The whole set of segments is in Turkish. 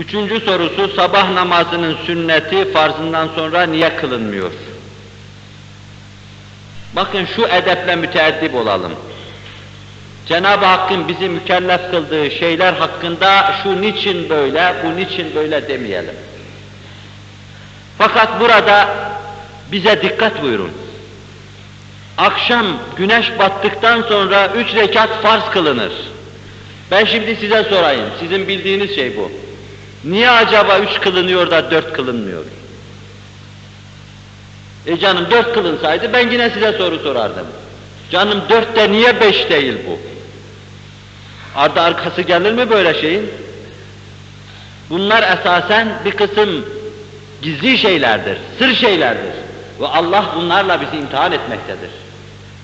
Üçüncü sorusu sabah namazının sünneti farzından sonra niye kılınmıyor? Bakın şu edeple müteeddip olalım. Cenab-ı Hakk'ın bizi mükellef kıldığı şeyler hakkında şu niçin böyle, bu niçin böyle demeyelim. Fakat burada bize dikkat buyurun. Akşam güneş battıktan sonra üç rekat farz kılınır. Ben şimdi size sorayım, sizin bildiğiniz şey bu. Niye acaba üç kılınıyor da dört kılınmıyor? E canım dört kılınsaydı ben yine size soru sorardım. Canım dörtte niye beş değil bu? Ardı arkası gelir mi böyle şeyin? Bunlar esasen bir kısım gizli şeylerdir, sır şeylerdir. Ve Allah bunlarla bizi imtihan etmektedir.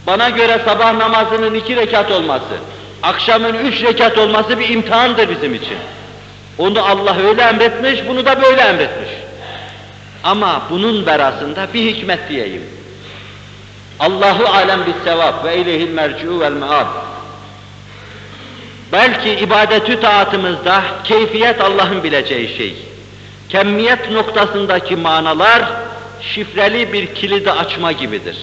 Bana göre sabah namazının iki rekat olması, akşamın üç rekat olması bir imtihandır bizim için. Onu Allah öyle emretmiş, bunu da böyle emretmiş. Ama bunun berasında bir hikmet diyeyim. Allahu alem bis sevap ve ileyhil merci'u vel meab. Belki ibadetü taatımızda keyfiyet Allah'ın bileceği şey. Kemmiyet noktasındaki manalar şifreli bir kilidi açma gibidir.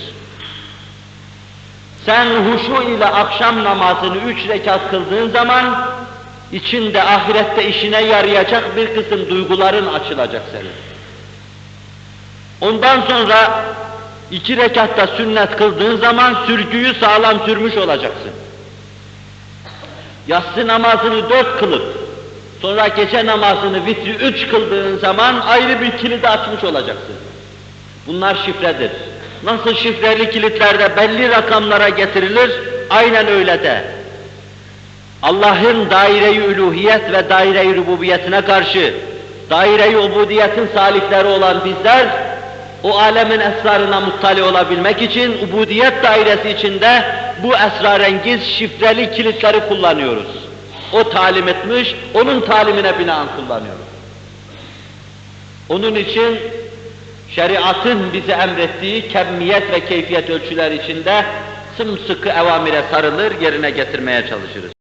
Sen huşu ile akşam namazını üç rekat kıldığın zaman içinde ahirette işine yarayacak bir kısım duyguların açılacak senin. Ondan sonra iki rekatta sünnet kıldığın zaman sürgüyü sağlam sürmüş olacaksın. Yatsı namazını dört kılıp, sonra gece namazını vitri üç kıldığın zaman ayrı bir kilidi açmış olacaksın. Bunlar şifredir. Nasıl şifreli kilitlerde belli rakamlara getirilir, aynen öyle de. Allah'ın daire-i üluhiyet ve daire-i rububiyetine karşı daire-i ubudiyetin salikleri olan bizler, o alemin esrarına muttali olabilmek için ubudiyet dairesi içinde bu esrarengiz şifreli kilitleri kullanıyoruz. O talim etmiş, onun talimine binaen kullanıyoruz. Onun için şeriatın bize emrettiği kemmiyet ve keyfiyet ölçüler içinde sımsıkı evamire sarılır, yerine getirmeye çalışırız.